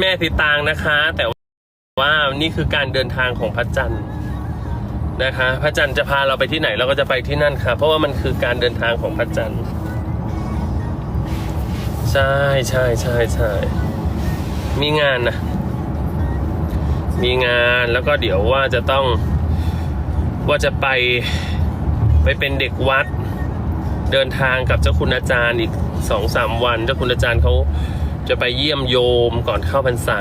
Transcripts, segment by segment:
แม่ติดตางนะคะ แต่ว่านี่คือการเดินทางของพระจันทร์นะคะ พระจันทร์จะพาเราไปที่ไหนเราก็จะไปที่นั่นค่ะ เพราะว่ามันคือการเดินทางของพระจันทร์ใช่ใช่ใช่ใช่มีงานนะมีงานแล้วก็เดี๋ยวว่าจะต้องว่าจะไปไปเป็นเด็กวัด เดินทางกับเจ้าคุณอาจารย์อีกสองสามวัน เจ้าคุณอาจารย์เขา จะไปเยี่ยมโยมก่อนเข้าพรรษา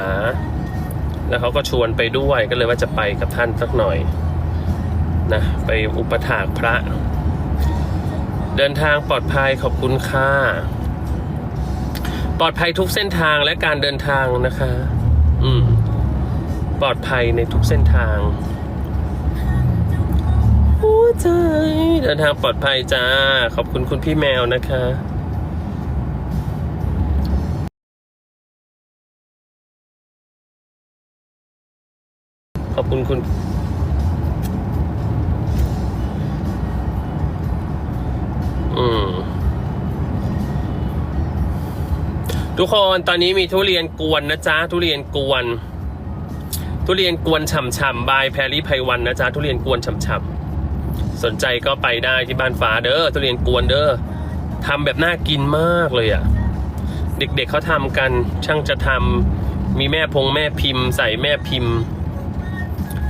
แล้วเขาก็ชวนไปด้วยก็เลยว่าจะไปกับท่านสักหน่อยนะไปอุปถากพระ เดินทางปลอดภัยขอบคุณค่ะปลอดภัยทุกเส้นทางและการเดินทางนะคะ อืม ปลอดภัยในทุกเส้นทางหัวใจเดินทางปลอดภัยจ้า ขอบคุณคุณพี่แมวนะคะ ขอบคุณคุณ อืม ทุกคนตอนนี้มีทุเรียนกวนนะจ๊ะ ทุเรียนกวน ทุเรียนกวนฉ่ำๆบายแพรรี่ไพวันนะจ๊ะ ทุเรียนกวนฉ่ำๆสนใจก็ไปได้ที่บ้านฟ้าเด้อ ทุเรียนกวนเด้อทำแบบน่ากินมากเลยอะ่ะ เด็กๆเขาทำกัน ช่างจะทำมีแม่พงแม่พิมพ์ ใส่แม่พิมพ์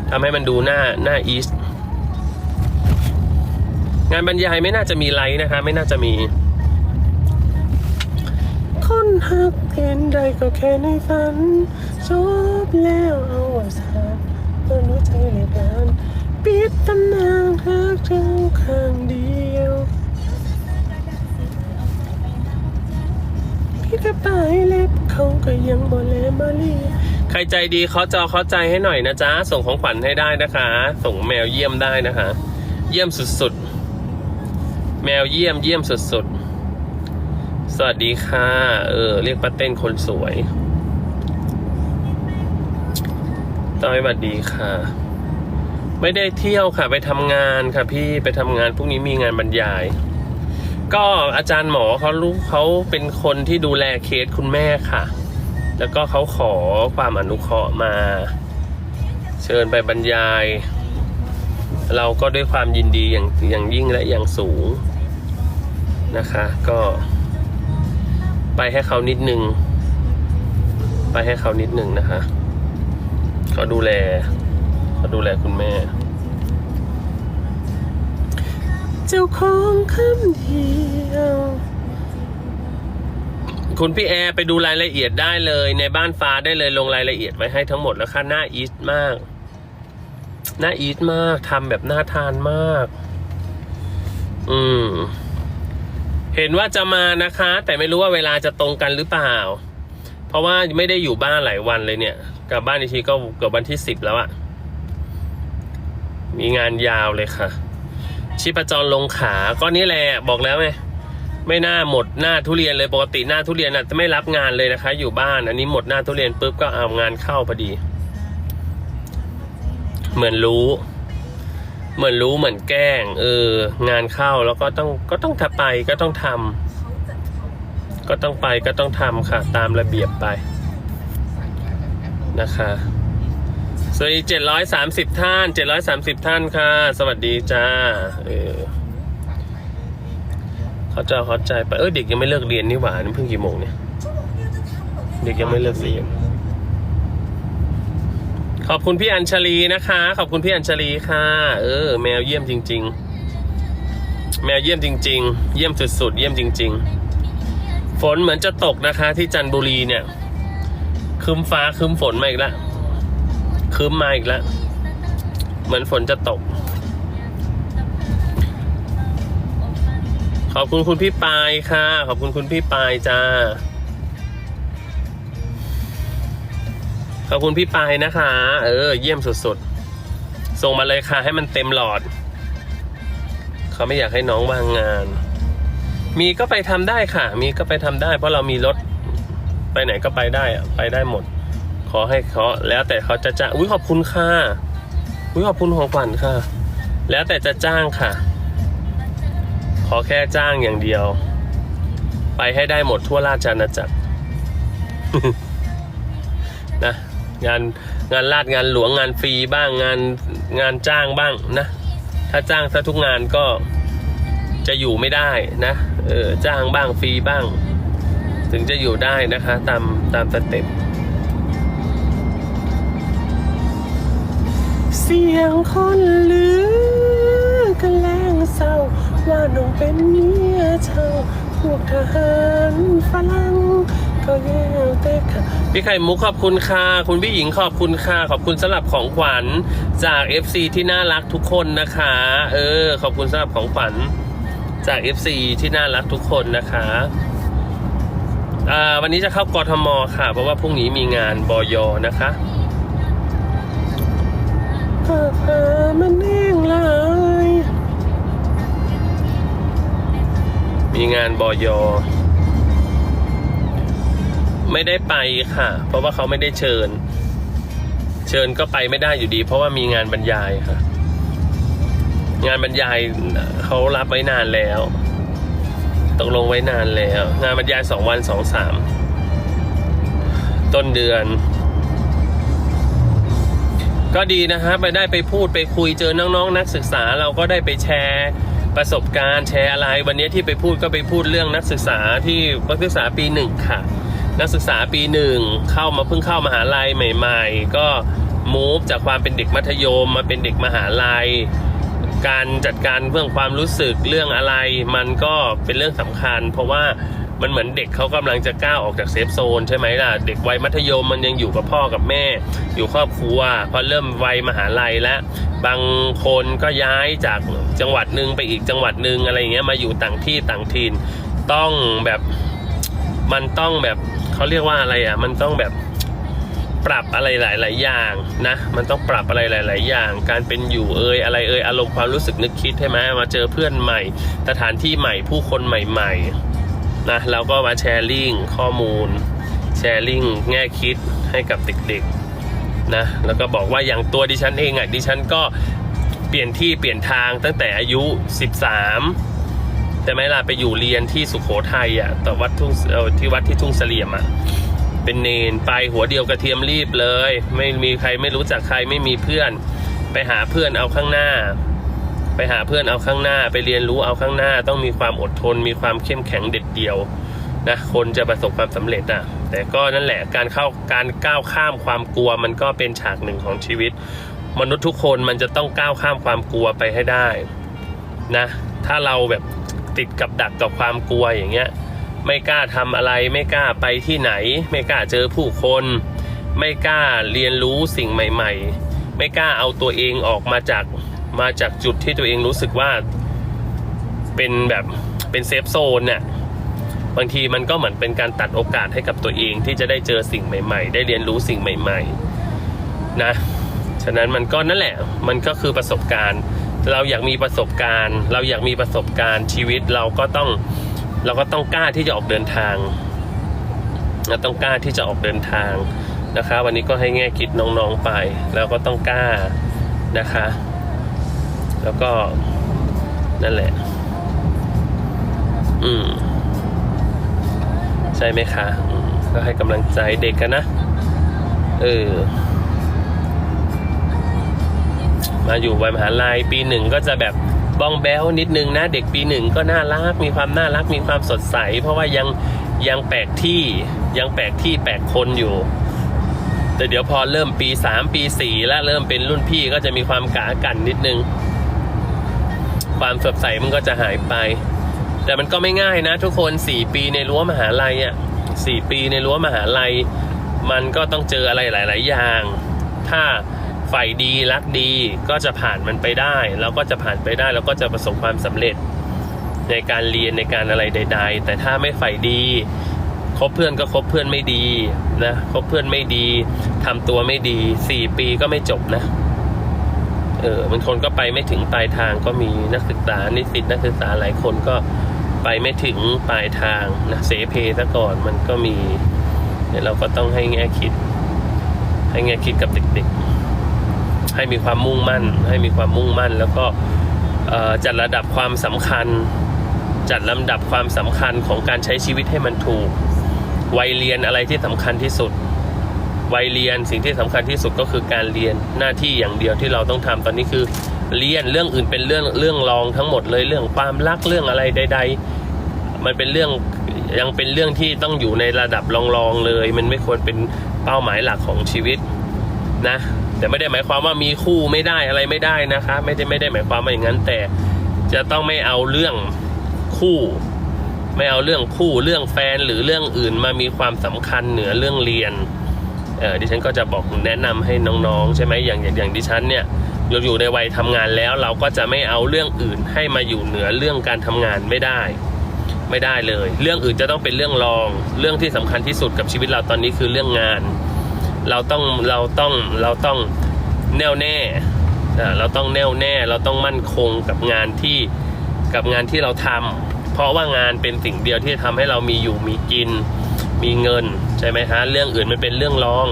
ทำให้มันดูหน้าหน้าอีสงานบรรยายไม่น่าจะมีไลฟ์นะคะ ไม่น่าจะมี คนหักเห็นใดก็แค่ในฝันจบแล้วเอาวสานต้นหัวใจในการปิดตำนานหักเธอข้างเดียวพี่กระต่ายเล็บเขาก็ยังบ่แลมาเลีย ครใจดีเขาจอเขาใจให้หน่อยนะจ๊ะ ส่งของขวัญให้ได้นะคะ ส่งแมวเยี่ยมได้นะคะ เยี่ยมสุดๆ แมวเยี่ยมเยี่ยมสุดๆ สวัสดีค่ะ เออ เรียกป้าเต้นคนสวยต้อยสวัสดีค่ะ ไม่ได้เที่ยวค่ะ ไปทำงานค่ะ พี่ไปทำงานพรุ่งนี้มีงานบรรยาย ก็อาจารย์หมอเขารู้เขาเป็นคนที่ดูแลเคสคุณแม่ค่ะ แล้วก็เขาขอความอนุเคราะห์มา เชิญไปบรรยาย เราก็ด้วยความยินดีอย่างอย่างยิ่งและอย่างสูงนะคะ ก็ ไปให้เขานิดนึง ไปให้เขานิดนึงนะคะเขาดูแลเขาดูแลคุณแม่ เจ้าของคำเดียว คุณพี่แอร์ไปดูรายละเอียดได้เลยในบ้านฟ้าได้เลยลงรายละเอียดไว้ให้ทั้งหมดแล้วค่ะหน้าอีสมาก หน่าอีทมากทำแบบน่าทานมาก อืม เห็นว่าจะมานะคะ แต่ไม่รู้ว่าเวลาจะตรงกันหรือเปล่า เพราะว่าไม่ได้อยู่บ้านหลายวันเลยเนี่ยกลับบ้านอีกทีก็เกือบวันที่สิบแล้วอะมีงานยาวเลยค่ะ ชีพจรลงขาก็นี่แหละบอกแล้วไง ไม่น่าหมดหน้าทุเรียนเลยปกติหน้าทุเรียนน่ะจะไม่รับงานเลยนะคะ อยู่บ้าน อันนี้หมดหน้าทุเรียนปุ๊บก็เอางานเข้าพอดี เหมือนรู้ เหมือนรู้เหมือนแกล้ง เออ งานเข้าแล้วก็ต้องก็ต้องทำไปก็ต้องทำก็ต้องไปก็ต้องทำค่ะ ตามระเบียบไปนะคะสวัสดีเจ็ดร้อยสามสิบท่านเจ็ดร้อยสามสิบท่านค่ะ สวัสดีจ้า เออ เขาใจะเข้าใจไปเออเด็กยังไม่เลิกเรียนนี่หว่านี่เพิ่งกี่โมงเนี่ยเด็กยังไม่เลิกเรียน ขอบคุณพี่อัญชลีนะคะ ขอบคุณพี่อัญชลีค่ะ เออ แมวเยี่ยมจริง ๆ แมวเยี่ยมจริง ๆ เยี่ยมสุดๆ เยี่ยมจริง ๆ ฝนเหมือนจะตกนะคะ ที่จันทบุรีเนี่ยครึมฟ้าครึมฝนมาอีกแล้วครึมมาอีกแล้วเหมือนฝนจะตก ขอบคุณคุณพี่ปายค่ะ ขอบคุณคุณพี่ปายจ้า ขอบคุณพี่ปายนะคะ เออ เยี่ยมสุดๆ ส่งมาเลยค่ะ ให้มันเต็มหลอด เขาไม่อยากให้น้องว่างงาน มีก็ไปทำได้ค่ะ มีก็ไปทำได้ เพราะเรามีรถ ไปไหนก็ไปได้อะไปได้หมด ขอให้เขาแล้วแต่เขาจะจ้าง อุ้ยขอบคุณค่ะ อุ้ยขอบคุณของขวัญค่ะ แล้วแต่จะจ้างค่ะ ขอแค่จ้างอย่างเดียว ไปให้ได้หมดทั่วราชอาณาจักรนะงานงานลาดงานหลวงงานฟรีบ้างงานงานจ้างบ้างนะ ถ้าจ้างซะทุกงานก็จะอยู่ไม่ได้นะเออจ้างบ้างฟรีบ้าง ถึงจะอยู่ได้นะคะ ตามตามสเต็ปเสียงคนลื ว่าน้องเป็นเมียเช่าพวกทหารฝรั่งก็แย่แต่ค่ะพี่ไข่มุกขอบคุณค่ะ คุณพี่หญิงขอบคุณค่ะ ขอบคุณสำหรับของขวัญจาก FC ที่น่ารักทุกคนนะคะ เออ ขอบคุณสำหรับของขวัญจาก FC ที่น่ารักทุกคนนะคะอ่าวันนี้จะเข้ากทมค่ะ เพราะว่าพรุ่งนี้มีงานบยนะคะฟ้าฟ้ามันแห้งลาย มีงานบอยไม่ได้ไปค่ะ เพราะว่าเขาไม่ได้เชิญ เชิญก็ไปไม่ได้อยู่ดี เพราะว่ามีงานบรรยายค่ะ งานบรรยายเขารับไว้นานแล้วตกลงไว้นานแล้ว งานบรรยายสองวันสองสามต้นเดือน ก็ดีนะครับไปได้ไปพูดไปคุยเจอน้องๆนักศึกษาเราก็ได้ไปแชร์ ประสบการณ์แชร์อะไร วันนี้ที่ไปพูดก็ไปพูดเรื่องนักศึกษาที่นักศึกษาปีหนึ่งค่ะ นักศึกษาปีหนึ่งเข้ามาเพิ่งเข้ามหาลัยใหม่ ๆ ก็มูฟจากความเป็นเด็กมัธยมมาเป็นเด็กมหาลัย การจัดการเรื่องความรู้สึกเรื่องอะไร มันก็เป็นเรื่องสำคัญ เพราะว่า มันเหมือนเด็กเขากำลังจะก้าวออกจากเซฟโซนใช่ไหมล่ะ เด็กวัยมัธยมมันยังอยู่กับพ่อกับแม่ อยู่ครอบครัว พอเริ่มวัยมหาลัยแล้ว บางคนก็ย้ายจากจังหวัดหนึ่งไปอีกจังหวัดหนึ่งอะไรอย่างเงี้ยมาอยู่ต่างที่ต่างถิ่นต้องแบบมันต้องแบบเขาเรียกว่าอะไรอะ มันต้องแบบปรับอะไรหลาย ๆ อย่างนะ มันต้องปรับอะไรหลาย ๆ อย่าง การเป็นอยู่เอ่ยอะไรเอ่ยอารมณ์ความรู้สึกนึกคิดใช่ไหมมาเจอเพื่อนใหม่ สถานที่ใหม่ผู้คนใหม่ ๆ นะเราก็มาแชร์ลิงข้อมูล แชร์ลิงแง่คิดให้กับเด็กๆนะแล้วก็บอกว่าอย่างตัวดิฉันเองอะดิฉันก็เปลี่ยนที่เปลี่ยนทางตั้งแต่อายุ 13 แต่ไม่ล่ะไปอยู่เรียนที่สุขโขทัยอะต่อวัดทุ่งที่วัดที่ทุ่งเสลี่ยมอะเป็นเนนไปหัวเดียวกระเทียมรีบเลย ไม่มีใครไม่รู้จักใครไม่มีเพื่อน ไปหาเพื่อนเอาข้างหน้า ไปหาเพื่อนเอาข้างหน้าไปเรียนรู้เอาข้างหน้า ต้องมีความอดทน มีความเข้มแข็งเด็ดเดี่ยวนะคนจะประสบความสำเร็จอะแต่ก็นั่นแหละการเข้าการก้าวข้ามความกลัวมันก็เป็นฉากหนึ่งของชีวิต มนุษย์ทุกคนมันจะต้องก้าวข้ามความกลัวไปให้ได้นะถ้าเราแบบติดกับดักกับความกลัวอย่างเงี้ยไม่กล้าทำอะไรไม่กล้าไปที่ไหน ไม่กล้าเจอผู้คน ไม่กล้าเรียนรู้สิ่งใหม่ ๆ ไม่กล้าเอาตัวเองออกมาจาก มาจากจุดที่ตัวเองรู้สึกว่าเป็นแบบเป็นเซฟโซนเนี่ยบางทีมันก็เหมือนเป็นการตัดโอกาสให้กับตัวเองที่จะได้เจอสิ่งใหม่ ๆ ได้เรียนรู้สิ่งใหม่ ๆ นะ ฉะนั้นมันก็นั่นแหละ มันก็คือประสบการณ์ เราอยากมีประสบการณ์ เราอยากมีประสบการณ์ชีวิตเราก็ต้องเราก็ต้องกล้าที่จะออกเดินทางเราต้องกล้าที่จะออกเดินทางนะคะ วันนี้ก็ให้แง่คิดน้องๆไป แล้วก็ต้องกล้านะคะ แล้วก็นั่นแหละ อืม ใช่ไหมคะมก็ให้กำลังใจเด็กกันนะ เออ มาอยู่วัยมหาลัยปีหนึ่งก็จะแบบบ้องแบ้วนิดนึงนะ เด็กปีหนึ่งก็น่ารัก มีความน่ารัก มีความสดใส เพราะว่ายังยังแปลกที่ยังแปลกที่แปลกคนอยู่ แต่เดี๋ยวพอเริ่มปีสามปีสี่แล้วเริ่มเป็นรุ่นพี่ก็จะมีความกากันนิดนึง ความสดใสมันก็จะหายไป แต่มันก็ไม่ง่ายนะ ทุกคนสี่ปีในรั้วมหาลัยอะสี่ปีในรั้วมหาลัย มันก็ต้องเจออะไรหลาย ๆ อย่าง ถ้าฝ่ายดีรักดีก็จะผ่านมันไปได้แล้วก็จะผ่านไปได้แล้วก็จะประสบความสำเร็จในการเรียนในการอะไรใด ๆ แต่ถ้าไม่ฝ่ายดีคบเพื่อนก็คบเพื่อนไม่ดีนะคบเพื่อนไม่ดีทำตัวไม่ดีสี่ปีก็ไม่จบนะ เออบางคนก็ไปไม่ถึงปลายทางก็มีนักศึกษานิสิตนักศึกษาหลายคนก็ไปไม่ถึงปลายทางนะเสเพซะก่อนมันก็มีเนี่ยเราก็ต้องให้แง่คิด ให้แง่คิดกับเด็กๆ ให้มีความมุ่งมั่น ให้มีความมุ่งมั่น แล้วก็จัดระดับความสำคัญ จัดลำดับความสำคัญของการใช้ชีวิตให้มันถูกวัยเรียนอะไรที่สำคัญที่สุด วัยเรียนสิ่งที่สำคัญที่สุดก็คือการเรียนหน้าที่อย่างเดียวที่เราต้องทำตอนนี้คือเรียนเรื่องอื่นเป็นเรื่องเรื่องรองทั้งหมดเลยเรื่องความรักเรื่องอะไรใด ๆ มันเป็นเรื่องยังเป็นเรื่องที่ต้องอยู่ในระดับรองๆเลย มันไม่ควรเป็นเป้าหมายหลักของชีวิตนะแต่ไม่ได้หมายความว่ามีคู่ไม่ได้อะไรไม่ได้นะคะ ไม่ได้ไม่ได้หมายความว่าอย่างนั้น แต่จะต้องไม่เอาเรื่องคู่ ไม่เอาเรื่องคู่เรื่องแฟนหรือเรื่องอื่นมามีความสำคัญเหนือเรื่องเรียน ดิฉันก็จะบอกแนะนำให้น้องๆ ใช่ไหมอย่างอย่างดิฉันเนี่ยอยู่อยู่ในวัยทำงานแล้ว เราก็จะไม่เอาเรื่องอื่นให้มาอยู่เหนือเรื่องการทำงานไม่ได้ ไม่ได้เลย เรื่องอื่นจะต้องเป็นเรื่องรอง เรื่องที่สำคัญที่สุดกับชีวิตเราตอนนี้คือเรื่องงาน เราต้องเราต้องเราต้องแน่วแน่เราต้องแน่วแน่เราต้องมั่นคงกับงานที่กับงานที่เราทำเพราะว่างานเป็นสิ่งเดียวที่ทำให้เรามีอยู่มีกิน มีเงิน ช่ไหมฮะเรื่องอื่นมันเป็นเรื่องรอง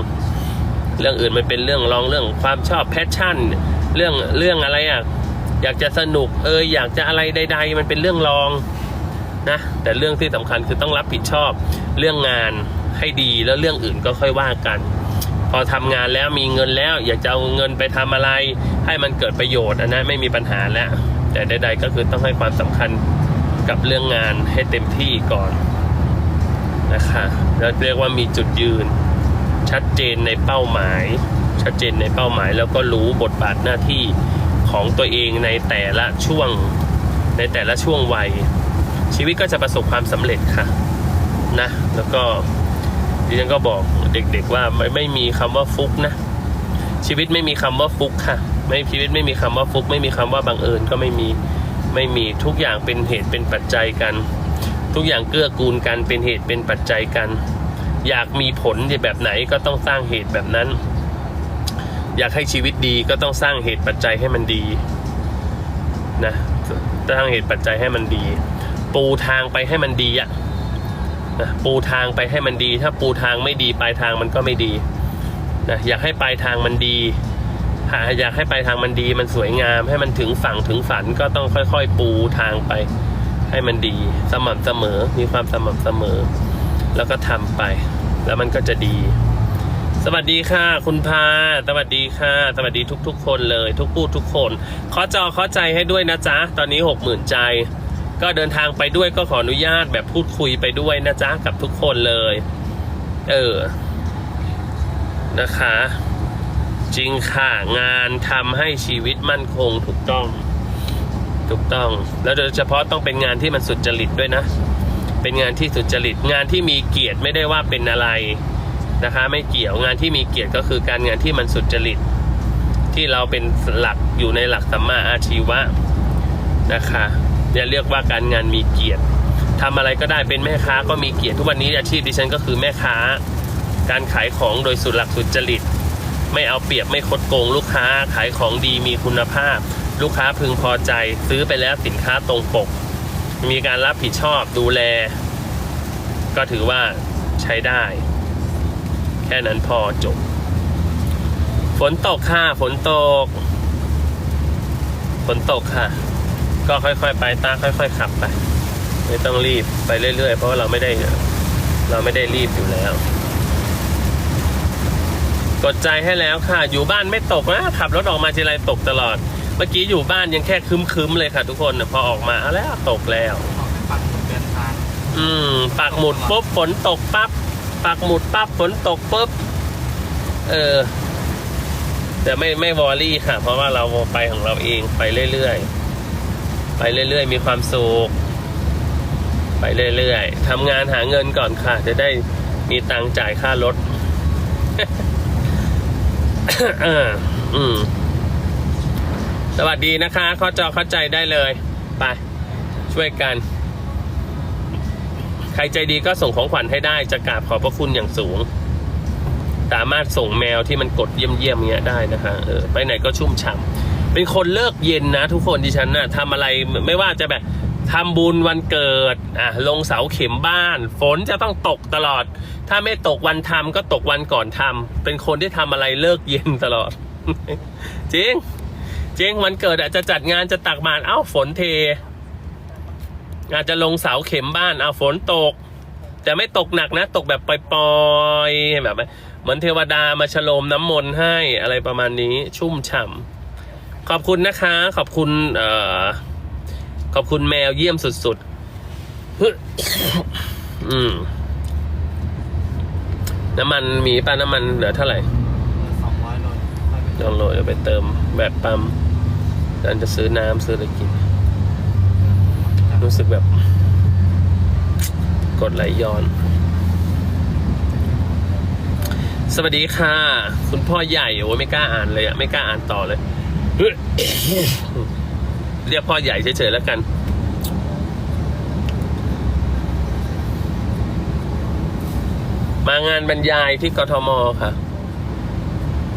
เรื่องอื่นมันเป็นเรื่องรองเรื่องความชอบแพชชั่น เรื่องเรื่องอะไรอะอยากจะสนุกเอออยากจะอะไรใด ๆ มันเป็นเรื่องรองนะแต่เรื่องที่สำคัญคือต้องรับผิดชอบเรื่องงานให้ดีแล้วเรื่องอื่นก็ค่อยว่ากัน พอทำงานแล้วมีเงินแล้ว อยากจะเอาเงินไปทำอะไร ให้มันเกิดประโยชน์อันนั้นไม่มีปัญหาแล้ว แต่ใด ๆ ก็คือต้องให้ความสำคัญกับเรื่องงานให้เต็มที่ก่อนนะคะแล้วเรียกว่ามีจุดยืน ชัดเจนในเป้าหมาย ชัดเจนในเป้าหมาย แล้วก็รู้บทบาทหน้าที่ของตัวเองในแต่ละช่วงในแต่ละช่วงวัย ชีวิตก็จะประสบความสำเร็จค่ะนะแล้วก็ดิฉันก็บอกเด็กๆว่าไม่ไม่มีคำว่าฟุกนะ ชีวิตไม่มีคำว่าฟุกค่ะ ไม่ชีวิตไม่มีคำว่าฟุก ไม่มีคำว่าบังเอิญก็ไม่มีไม่มีทุกอย่างเป็นเหตุเป็นปัจจัยกัน ทุกอย่างเกื้อกูลกันเป็นเหตุเป็นปัจจัยกัน อยากมีผลแบบไหนก็ต้องสร้างเหตุแบบนั้น อยากให้ชีวิตดีก็ต้องสร้างเหตุปัจจัยให้มันดีนะสร้างเหตุปัจจัยให้มันดี ปูทางไปให้มันดีอะนะปูทางไปให้มันดี ถ้าปูทางไม่ดีปลายทางมันก็ไม่ดีนะอยากให้ปลายทางมันดีอยากให้ปลายทางมันดี มันสวยงาม ให้มันถึงฝั่งถึงฝันก็ต้องค่อยๆ ปูทางไป ให้มันดี สม่ำเสมอมีความสม่ำเสมอ แล้วก็ทำไป แล้วมันก็จะดี สวัสดีค่ะ คุณพา สวัสดีค่ะ สวัสดีทุก ๆ คนเลย ทุกผู้ทุกคนขอจอขอใจให้ด้วยนะจ๊ะ ตอนนี้หกหมื่นใจ ก็เดินทางไปด้วยก็ขออนุญาตแบบพูดคุยไปด้วยนะจ๊ะ กับทุกคนเลย เออ นะคะ จริงค่ะ งานทำให้ชีวิตมั่นคงถูกต้อง ถูกต้อง แล้วโดยเฉพาะต้องเป็นงานที่มันสุจริตด้วยนะ เป็นงานที่สุจริต งานที่มีเกียรติไม่ได้ว่าเป็นอะไรนะคะ ไม่เกี่ยวงานที่มีเกียรติก็คือการงานที่มันสุจริต ที่เราเป็นหลักอยู่ในหลักสัมมาอาชีวะนะคะเนี่ยเรียกว่าการงานมีเกียรติทำอะไรก็ได้เป็นแม่ค้าก็มีเกียรติทุกวันนี้อาชีพดิฉันก็คือแม่ค้า การขายของโดยสุดหลักสุจริต ไม่เอาเปรียบไม่คดโกงลูกค้าขายของดีมีคุณภาพ ลูกค้าพึงพอใจ ซื้อไปแล้วสินค้าตรงปก มีการรับผิดชอบดูแล ก็ถือว่าใช้ได้ แค่นั้นพอจบ ฝนตกค่ะฝนตก ฝนตกค่ะ ก็ค่อยๆ ไปตาค่อย ๆ ขับไป ไม่ต้องรีบไปเรื่อยๆ เพราะว่าเราไม่ได้เราไม่ได้รีบอยู่แล้ว กดใจให้แล้วค่ะ อยู่บ้านไม่ตกนะขับรถออกมาทีไรตกตลอด เมื่อกี้อยู่บ้านยังแค่คึมๆเลยค่ะ ทุกคนพอออกมาเอาแล้วตกแล้ว ปักหมุดเดินทางอืมปักหมุดปุ๊บฝนตกปั๊บปักหมุดปั๊บฝนตกปุ๊บเออแต่ไม่ไม่วอรี่ค่ะ เพราะว่าเราไปของเราเองไปเรื่อยๆไปเรื่อยๆ มีความสุขไปเรื่อยๆทำงานหาเงินก่อนค่ะ จะได้มีตังค์จ่ายค่ารถเอออืม สวัสดีนะคะ เข้าจอเข้าใจได้เลย ไป ช่วยกัน ใครใจดีก็ส่งของขวัญให้ได้ จะกราบขอบพระคุณอย่างสูง สามารถส่งแมวที่มันกดเยี่ยมเยี่ยมเงี้ยได้นะคะเออไปไหนก็ชุ่มฉ่ำเป็นคนเลิกเย็นนะ ทุกคนดิฉันนะ่ะทำอะไรไม่ว่าจะแบบทำบุญวันเกิดอะลงเสาเข็มบ้าน ฝนจะต้องตกตลอด ถ้าไม่ตกวันทำก็ตกวันก่อนทำเป็นคนที่ทำอะไรเลิกเย็นตลอด จริง จริงวันเกิดอาจจะจัดงานจะตักบาตรเอ้าฝนเท อาจจะลงเสาเข็มบ้านเอาฝนตก แต่ไม่ตกหนักนะ ตกแบบปล่อยๆแบบเหมือนเทวดามาฉโลมน้ำมนต์ให้อะไรประมาณนี้ชุ่มฉ่ำขอบคุณนะคะ ขอบคุณเอ่อขอบคุณแมวเยี่ยมสุดๆอืมน้ำมันมีป้าน้ำมันเหลือเท่าไหร่สองร้อยโลลองโหลดเดี๋ยวไปเติมแบบปั๊ม ดันจะซื้อน้ำซื้ออะไรกิน รู้สึกแบบ กดไหลย้อน สวัสดีค่ะ คุณพ่อใหญ่โอ้ยไม่กล้าอ่านเลยอะไม่กล้าอ่านต่อเลย เรียกพ่อใหญ่เฉยๆแล้วกันมางานบรรยายที่กทมค่ะ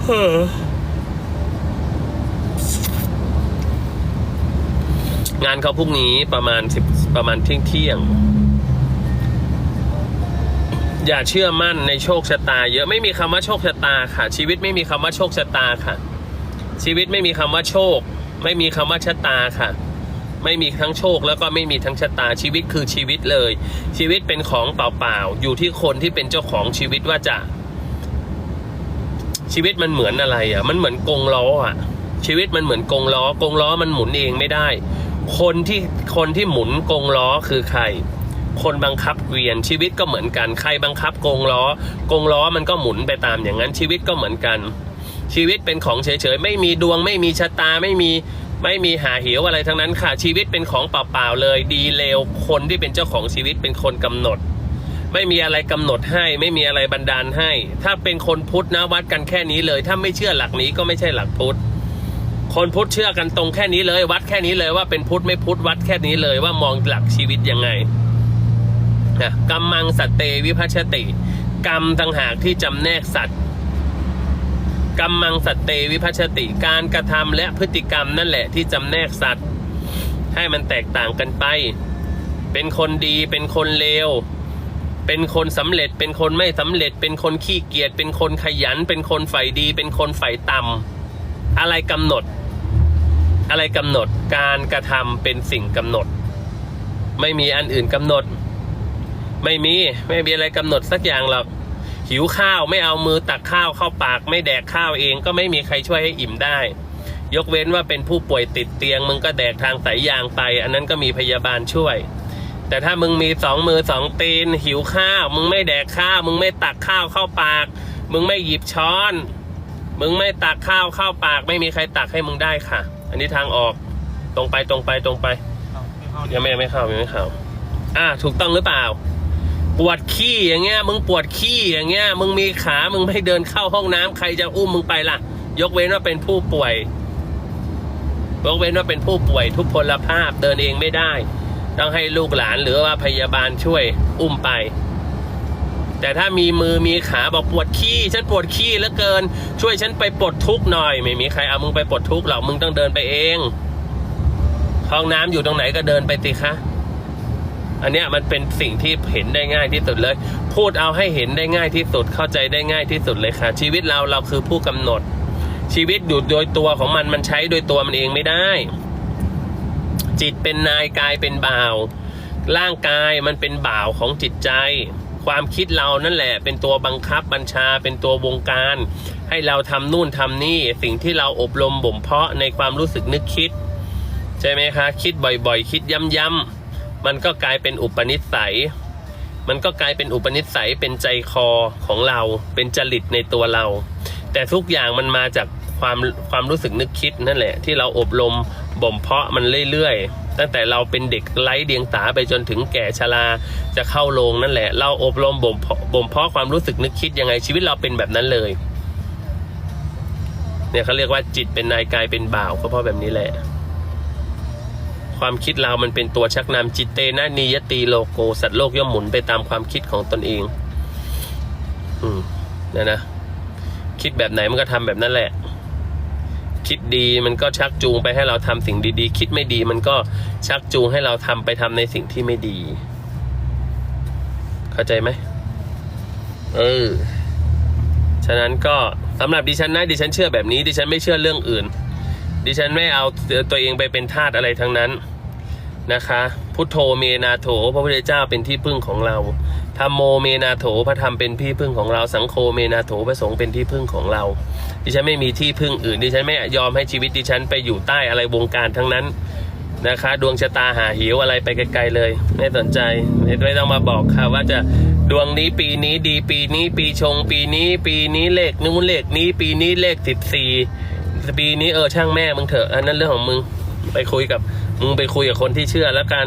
เฮ้อ งานเขาพรุ่งนี้ประมาณสิบประมาณเที่ยงเที่ยง อย่าเชื่อมั่นในโชคชะตา เยอะไม่มีคำว่าโชคชะตาค่ะ ชีวิตไม่มีคำว่าโชคชะตาค่ะ ชีวิตไม่มีคำว่าโชค ไม่มีคำว่าชะตาค่ะ ไม่มีทั้งโชคแล้วก็ไม่มีทั้งชะตาชีวิตคือชีวิตเลย ชีวิตเป็นของเปล่าๆอยู่ที่คนที่เป็นเจ้าของชีวิตว่าจะ ชีวิตมันเหมือนอะไรอะ มันเหมือนกงล้ออะชีวิตมันเหมือนกงล้อกงล้อมันหมุนเองไม่ได้ คนที่คนที่หมุนกงล้อคือใคร คนบังคับเกวียนชีวิตก็เหมือนกันใครบังคับกงล้อกงล้อมันก็หมุนไปตามอย่างนั้นชีวิตก็เหมือนกัน ชีวิตเป็นของเฉยๆไม่มีดวงไม่มีชะตาไม่มีไม่มีหาเหวอะไรทั้งนั้นค่ะชีวิตเป็นของเปล่าๆเลย ดีเลวคนที่เป็นเจ้าของชีวิตเป็นคนกำหนด ไม่มีอะไรกำหนดให้ไม่มีอะไรบันดาลให้ ถ้าเป็นคนพุทธนะวัดกันแค่นี้เลย ถ้าไม่เชื่อหลักนี้ก็ไม่ใช่หลักพุทธ คนพุทธเชื่อกันตรงแค่นี้เลย วัดแค่นี้เลยว่าเป็นพุทธไม่พุทธวัดแค่นี้เลยว่ามองหลักชีวิตยังไงนะกรรมังสัตเตวิพัชติ กรรมต่างหากที่จำแนกสัตว์กรรมังสัตเตวิพัชชติ การกระทำและพฤติกรรมนั่นแหละที่จำแนกสัตว์ ให้มันแตกต่างกันไป เป็นคนดีเป็นคนเลวเป็นคนสำเร็จ เป็นคนไม่สำเร็จ เป็นคนขี้เกียจ เป็นคนขยัน เป็นคนฝ่ายดี เป็นคนฝ่ายต่ำอะไรกำหนด อะไรกำหนดการกระทำเป็นสิ่งกำหนด ไม่มีอันอื่นกำหนด ไม่มีไม่มีอะไรกำหนดสักอย่างหรอกหิวข้าวไม่เอามือตักข้าวเข้าปาก ไม่แดกข้าวเองก็ไม่มีใครช่วยให้อิ่มได้ ยกเว้นว่าเป็นผู้ป่วยติดเตียง มึงก็แดกทางสายยางไป อันนั้นก็มีพยาบาลช่วย แต่ถ้ามึงมีสองมือสองตีน หิวข้าว มึงไม่แดกข้าว มึงไม่ตักข้าวเข้าปาก มึงไม่หยิบช้อน มึงไม่ตักข้าวเข้าปาก ไม่มีใครตักให้มึงได้ค่ะ อันนี้ทางออกตรงไปตรงไปตรงไปยังไม่ยังไม่เข้ายังไม่เข้า อ่า ถูกต้องหรือเปล่า ปวดขี้อย่างเงี้ย มึงปวดขี้อย่างเงี้ย มึงมีขา มึงไม่เดินเข้าห้องน้ำใครจะอุ้มมึงไปล่ะ ยกเว้นว่าเป็นผู้ป่วย ยกเว้นว่าเป็นผู้ป่วย ทุพพลภาพเดินเองไม่ได้ ต้องให้ลูกหลานหรือว่าพยาบาลช่วยอุ้มไป แต่ถ้ามีมือมีขาบอกปวดขี้ฉันปวดขี้เหลือเกิน ช่วยฉันไปปลดทุกข์หน่อย ไม่มีใครเอามึงไปปลดทุกข์หรอกมึงต้องเดินไปเองห้องน้ำอยู่ตรงไหนก็เดินไปสิคะอันเนี้ยมันเป็นสิ่งที่เห็นได้ง่ายที่สุดเลย พูดเอาให้เห็นได้ง่ายที่สุดเข้าใจได้ง่ายที่สุดเลยค่ะ ชีวิตเราเราคือผู้กำหนด ชีวิตอยู่โดยตัวของมันมันใช้โดยตัวมันเองไม่ได้ จิตเป็นนายกายเป็นบ่าว ร่างกายมันเป็นบ่าวของจิตใจ ความคิดเรานั่นแหละ เป็นตัวบังคับบัญชาเป็นตัววงการ ให้เราทำนู่นทำนี่สิ่งที่เราอบรมบ่มเพาะในความรู้สึกนึกคิด ใช่ไหมคะ คิดบ่อยๆ คิดย้ำๆมันก็กลายเป็นอุปนิสัย มันก็กลายเป็นอุปนิสัยเป็นใจคอของเรา เป็นจริตในตัวเรา แต่ทุกอย่างมันมาจากความความรู้สึกนึกคิดนั่นแหละ ที่เราอบรมบ่มเพาะมันเรื่อยๆ ตั้งแต่เราเป็นเด็กไร้เดียงสาไปจนถึงแก่ชราจะเข้าโรงนั่นแหละ เราอบรมบ่มเพาะบ่มเพาะความรู้สึกนึกคิดยังไงชีวิตเราเป็นแบบนั้นเลย เนี่ยเขาเรียกว่าจิตเป็นนายกายเป็นบ่าวก็เพราะแบบนี้แหละ ความคิดเรามันเป็นตัวชักนำจิตเตนะนิยตีโลโกสัตว์โลกย่อมหมุนไปตามความคิดของตนเอง อืมนะนะ คิดแบบไหนมันก็ทำแบบนั้นแหละ คิดดีมันก็ชักจูงไปให้เราทำสิ่งดีๆ คิดไม่ดีมันก็ชักจูงให้เราทำไปทำในสิ่งที่ไม่ดี เข้าใจไหมเออฉะนั้นก็สำหรับดิฉันนะดิฉันเชื่อแบบนี้ ดิฉันไม่เชื่อเรื่องอื่น ดิฉันไม่เอาตัวเองไปเป็นทาสอะไรทั้งนั้นนะคะ พุทโธเมนาโถพระพุทธเจ้าเป็นที่พึ่งของเรา ธรรมโมเมนาโถพระธรรมเป็นที่พึ่งของเราสังโฆเมนาโถพระสงฆ์เป็นที่พึ่งของเรา ดิฉันไม่มีที่พึ่งอื่นดิฉันไม่ยอมให้ชีวิตดิฉันไปอยู่ใต้อะไรวงการทั้งนั้นนะคะ ดวงชะตาหาหิวอะไรไปไกลๆเลย ไม่สนใจไม่ต้องมาบอกค่ะว่าจะดวงนี้ปีนี้ดีปีนี้ปีชง ปีนี้ ปีนี้เลขนู้นเลขนี้ปีนี้เลขสิบสี่ปีนี้เออช่างแม่มึงเถอะอันนั้นเรื่องของมึงไปคุยกับ มึงไปคุยกับคนที่เชื่อแล้วกัน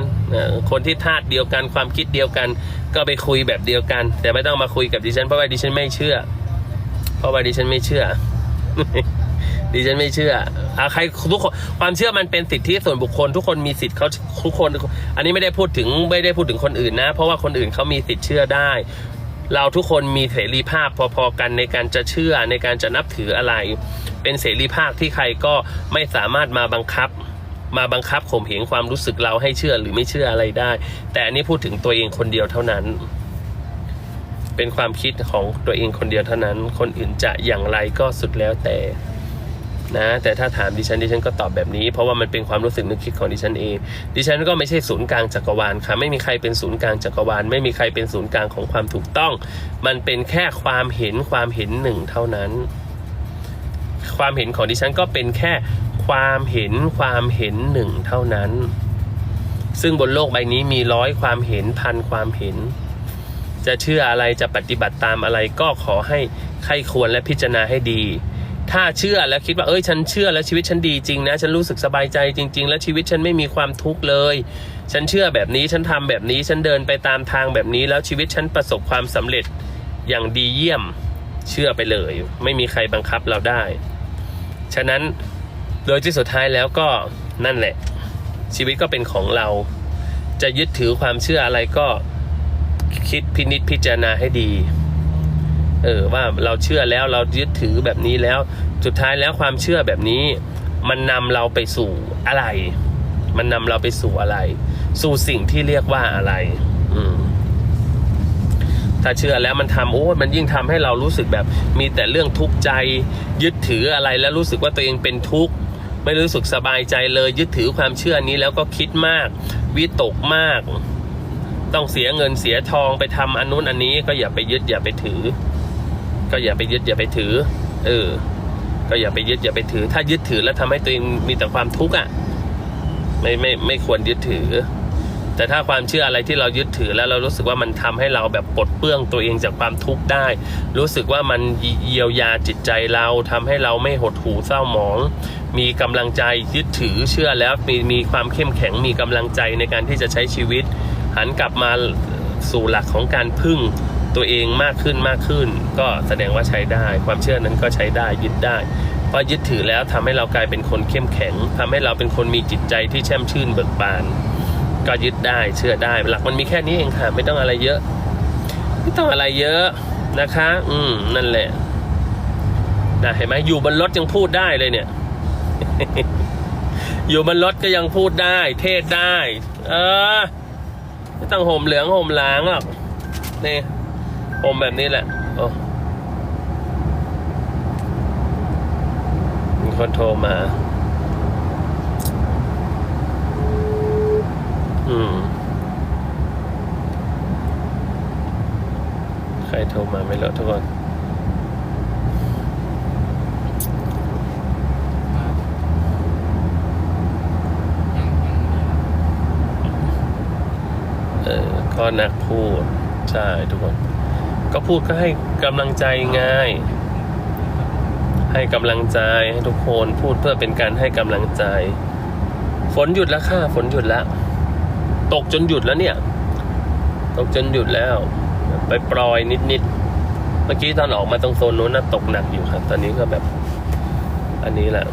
คนที่ธาตุเดียวกันความคิดเดียวกัน ก็ไปคุยแบบเดียวกัน แต่ไม่ต้องมาคุยกับดิฉันเพราะว่าดิฉันไม่เชื่อ เพราะว่าดิฉันไม่เชื่อดิฉันไม่เชื่ออใครทุกคนความเชื่อมันเป็นสิทธิส่วนบุคคล ทุกคนมีสิทธิ์เขาทุกคน อันนี้ไม่ได้พูดถึงไม่ได้พูดถึงคนอื่นนะ เพราะว่าคนอื่นเขามีสิทธิ์เชื่อได้ เราทุกคนมีเสรีภาพพอๆกันในการจะเชื่อในการจะนับถืออะไร เป็นเสรีภาพที่ใครก็ไม่สามารถมาบังคับ มาบังคับข่มเหงความรู้สึกเราให้เชื่อหรือไม่เชื่ออะไรได้ แต่อันนี้พูดถึงตัวเองคนเดียวเท่านั้น เป็นความคิดของตัวเองคนเดียวเท่านั้น คนอื่นจะอย่างไรก็สุดแล้วแต่นะแต่ถ้าถามดิฉันดิฉันก็ตอบแบบนี้ เพราะว่ามันเป็นความรู้สึกนึกคิดของดิฉันเอง ดิฉันก็ไม่ใช่ศูนย์กลางจักรวาลค่ะ ไม่มีใครเป็นศูนย์กลางจักรวาล ไม่มีใครเป็นศูนย์กลางของความถูกต้อง มันเป็นแค่ความเห็นความเห็นหนึ่งเท่านั้น ความเห็นของดิฉันก็เป็นแค่ ความเห็นความเห็นหนึ่งเท่านั้น ซึ่งบนโลกใบนี้มีร้อยความเห็นพันความเห็น จะเชื่ออะไรจะปฏิบัติตามอะไรก็ขอให้ใครควรและพิจารณาให้ดี ถ้าเชื่อแล้วคิดว่าเอ้ยฉันเชื่อแล้วชีวิตฉันดีจริงนะ ฉันรู้สึกสบายใจจริง ๆ แล้วชีวิตฉันไม่มีความทุกข์เลย ฉันเชื่อแบบนี้ฉันทำแบบนี้ฉันเดินไปตามทางแบบนี้ แล้วชีวิตฉันประสบความสำเร็จอย่างดีเยี่ยมเชื่อไปเลย ไม่มีใครบังคับเราได้ ฉะนั้น โดยที่สุดท้ายแล้วก็นั่นแหละ ชีวิตก็เป็นของเรา จะยึดถือความเชื่ออะไรก็คิดพินิจพิจารณาให้ดี เออว่าเราเชื่อแล้วเรายึดถือแบบนี้แล้ว สุดท้ายแล้วความเชื่อแบบนี้ มันนำเราไปสู่อะไร มันนำเราไปสู่อะไร สู่สิ่งที่เรียกว่าอะไร อืมถ้าเชื่อแล้วมันทำโอ้มันยิ่งทำให้เรารู้สึกแบบ มีแต่เรื่องทุกข์ใจ ยึดถืออะไรแล้วรู้สึกว่าตัวเองเป็นทุกข์ ไม่รู้สึกสบายใจเลยยึดถือความเชื่อนี้แล้วก็คิดมาก วิตกมาก ต้องเสียเงินเสียทองไปทำอันนู้นอันนี้ก็อย่าไปยึดอย่าไปถือ ก็อย่าไปยึดอย่าไปถือ เออ ก็อย่าไปยึดอย่าไปถือ ถ้ายึดถือแล้วทำให้ตัวเองมีแต่ความทุกข์อะไม่ไม่ไม่ควรยึดถือ แต่ถ้าความเชื่ออะไรที่เรายึดถือแล้วเรารู้สึกว่ามันทำให้เราแบบปลดเปลื้องตัวเองจากความทุกข์ได้ รู้สึกว่ามันเยียวยาจิตใจเราทำให้เราไม่หดหู่เศร้าหมอง มีกำลังใจยึดถือเชื่อแล้วมีมีความเข้มแข็งมีกำลังใจในการที่จะใช้ชีวิต หันกลับมาสู่หลักของการพึ่งตัวเองมากขึ้นมากขึ้น ก็แสดงว่าใช้ได้ ความเชื่อนั้นก็ใช้ได้ยึดได้พราะยึดถือแล้วทำให้เรากลายเป็นคนเข้มแข็งทำให้เราเป็นคนมีจิตใจที่แช่มชื่นเบิกบาน ก็ยึดได้เชื่อได้ หลักมันมีแค่นี้เองค่ะ ไม่ต้องอะไรเยอะ ไม่ต้องอะไรเยอะนะคะ อืมนั่นแหละนะเห็นไหมอยู่บนรถยังพูดได้เลยเนี่ย อยู่บนรถก็ยังพูดได้ เทศได้ เออ ไม่ต้องห่มเหลืองห่มหลางหรอกนี่ห่มแบบนี้แหละโอ้มีคนโทรมา อืม ใครโทรมาไม่รู้ทุกคน เออก็ นักพูด ใช่ทุกคน ก็พูดก็ให้กำลังใจง่าย ให้กำลังใจให้ทุกคนพูดเพื่อเป็นการให้กำลังใจ ฝนหยุดแล้วค่ะฝนหยุดแล้ว ตกจนหยุดแล้วเนี่ย ตกจนหยุดแล้ว ไปปล่อยนิดๆเมื่อกี้ตอนออกมาตรงโซนนู้นนะตกหนักอยู่ครับ ตอนนี้ก็แบบ อันนี้แหละ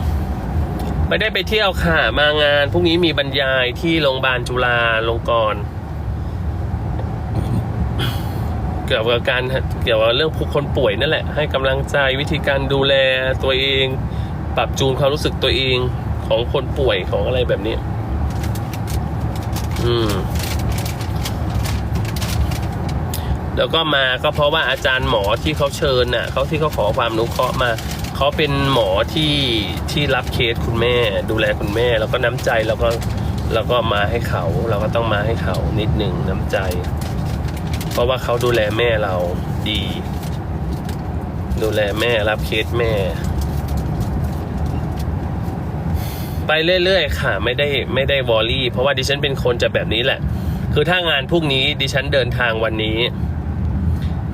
ไม่ได้ไปเที่ยวค่ะ มางานพรุ่งนี้มีบรรยายที่โรงพยาบาลจุฬาลงกรณ์ เกี่ยวกับการเกี่ยวกับเรื่องผู้คนป่วยนั่นแหละ ให้กำลังใจวิธีการดูแลตัวเอง ปรับจูนความรู้สึกตัวเองของคนป่วยของอะไรแบบนี้ อืม แล้วก็มาก็เพราะว่าอาจารย์หมอที่เขาเชิญน่ะเขาที่เขาขอความนุเคราะห์มาเขาเป็นหมอที่ที่รับเคสคุณแม่ ดูแลคุณแม่ แล้วก็น้ำใจแล้วก็แล้วก็มาให้เขา เราก็ต้องมาให้เขานิดหนึ่งน้ำใจ เพราะว่าเขาดูแลแม่เราดี ดูแลแม่รับเคสแม่ ไปเรื่อยๆค่ะ ไม่ได้ไม่ได้วอรี่ เพราะว่าดิฉันเป็นคนจะแบบนี้แหละ คือถ้างานพรุ่งนี้ดิฉันเดินทางวันนี้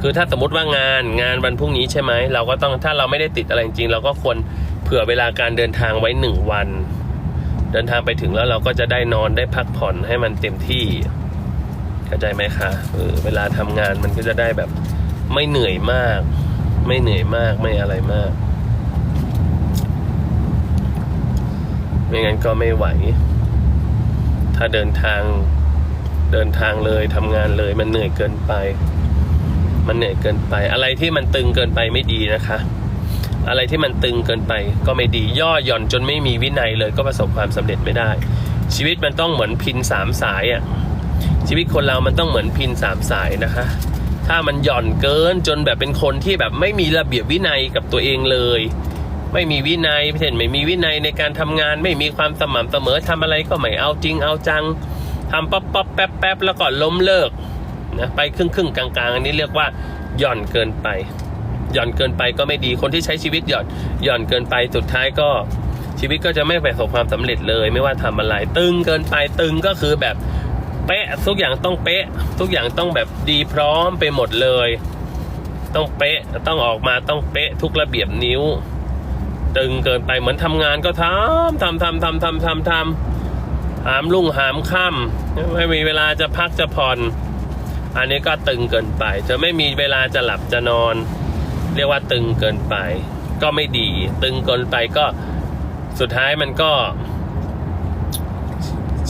คือถ้าสมมติว่างานงานวันพรุ่งนี้ใช่ไหมเราก็ต้องถ้าเราไม่ได้ติดอะไรจริงเราก็ควรเผื่อเวลาการเดินทางไว้หนึ่งวัน เดินทางไปถึงแล้วเราก็จะได้นอนได้พักผ่อนให้มันเต็มที่ เข้าใจไหมคะเออเวลาทำงานมันก็จะได้แบบไม่เหนื่อยมาก ไม่เหนื่อยมากไม่อะไรมาก ไม่งั้นก็ไม่ไหว ถ้าเดินทางเดินทางเลยทำงานเลยมันเหนื่อยเกินไป มันเหนื่อยเกินไป อะไรที่มันตึงเกินไปไม่ดีนะคะ อะไรที่มันตึงเกินไปก็ไม่ดีย่อหย่อนจนไม่มีวินัยเลยก็ประสบความสำเร็จไม่ได้ ชีวิตมันต้องเหมือนพินสามสายอะ่ะ ชีวิตคนเรามันต้องเหมือนพินสามสายนะคะ ถ้ามันหย่อนเกินจนแบบเป็นคนที่แบบไม่มีระเบียบวินัยกับตัวเองเลย ไม่มีวินัยเช่นไม่มีวินัยในการทำงาน ไม่มีความสม่ำเสมอทำอะไรก็ไม่เอาจริงเอาจังทำป๊อปป๊อปแป๊บแป๊บแล้วก็ล้มเลิกนะไปครึ่งครึ่งกลางๆ อันนี้เรียกว่าหย่อนเกินไป หย่อนเกินไปก็ไม่ดีคนที่ใช้ชีวิตหย่อนหย่อนเกินไปสุดท้ายก็ชีวิตก็จะไม่ประสบความสำเร็จเลย ไม่ว่าทำอะไรตึงเกินไปตึงก็คือแบบ เป๊ะทุกอย่างต้องเป๊ะ ทุกอย่างต้องแบบดีพร้อมไปหมดเลย ต้องเป๊ะต้องออกมาต้องเป๊ะทุกระเบียบนิ้ว ตึงเกินไปเหมือนทำงานก็ทำทำทำทำทำทำทำหามลุ่งหามค่ำไม่มีเวลาจะพักจะผ่อน อันนี้ก็ตึงเกินไป จะไม่มีเวลาจะหลับจะนอน เรียกว่าตึงเกินไป ก็ไม่ดี ตึงเกินไปก็สุดท้ายมันก็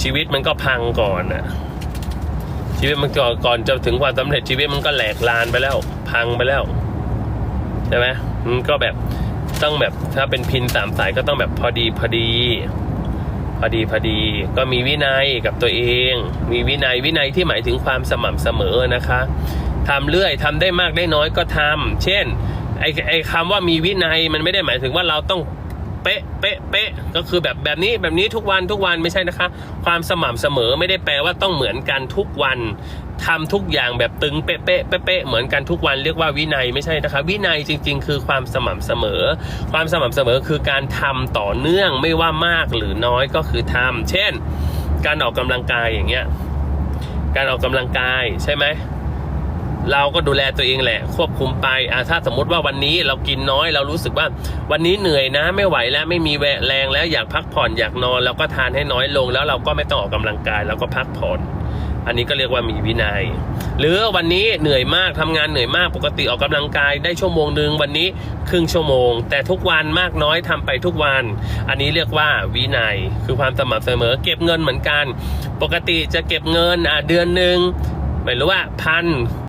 ชีวิตมันก็พังก่อนอะ ชีวิตมันก่อนก่อนจะถึงความสำเร็จชีวิตมันก็แหลกลานไปแล้ว พังไปแล้วใช่ไหมมันก็แบบต้องแบบถ้าเป็นพินสามสายก็ต้องแบบพอดีพอดีพอดีพอดีก็มีวินัยกับตัวเอง มีวินัยวินัยที่หมายถึงความสม่ำเสมอนะคะทำเรื่อยทำได้มากได้น้อยก็ทำเช่นไอ้ไอ้คำว่ามีวินัยมันไม่ได้หมายถึงว่าเราต้อง เป๊ะเป๊ะเป๊ะก็คือแบบแบบนี้แบบนี้ทุกวันทุกวันไม่ใช่นะคะ ความสม่ำเสมอไม่ได้แปลว่าต้องเหมือนกันทุกวันทำทุกอย่างแบบตึงเป๊ะเป๊ะเป๊ะเป๊ะเหมือนกันทุกวันเรียกว่าวินัยไม่ใช่นะคะ วินัยจริง ๆ คือความสม่ำเสมอ ความสม่ำเสมอคือการทำต่อเนื่องไม่ว่ามากหรือน้อยก็คือทำเช่น การออกกำลังกายอย่างเงี้ยการออกกำลังกายใช่ไหม เราก็ดูแลตัวเองแหละ ควบคุมไปอ่าถ้าสมมติว่าวันนี้เรากินน้อยเรารู้สึกว่า วันนี้เหนื่อยนะไม่ไหวแล้วไม่มีแรงแล้วอยากพักผ่อนอยากนอนเราก็ทานให้น้อยลง แล้วเราก็ไม่ต้องออกกำลังกายเราก็พักผ่อน อันนี้ก็เรียกว่ามีวินัย หรือวันนี้เหนื่อยมากทำงานเหนื่อยมากปกติออกกำลังกายได้ชั่วโมงหนึ่งวันนี้ครึ่งชั่วโมง แต่ทุกวันมากน้อยทำไปทุกวัน อันนี้เรียกว่าวินัย คือความสม่ำเสมอ เก็บเงินเหมือนกัน ปกติจะเก็บเงินอะเดือนหนึ่งไม่รู้ว่าพัน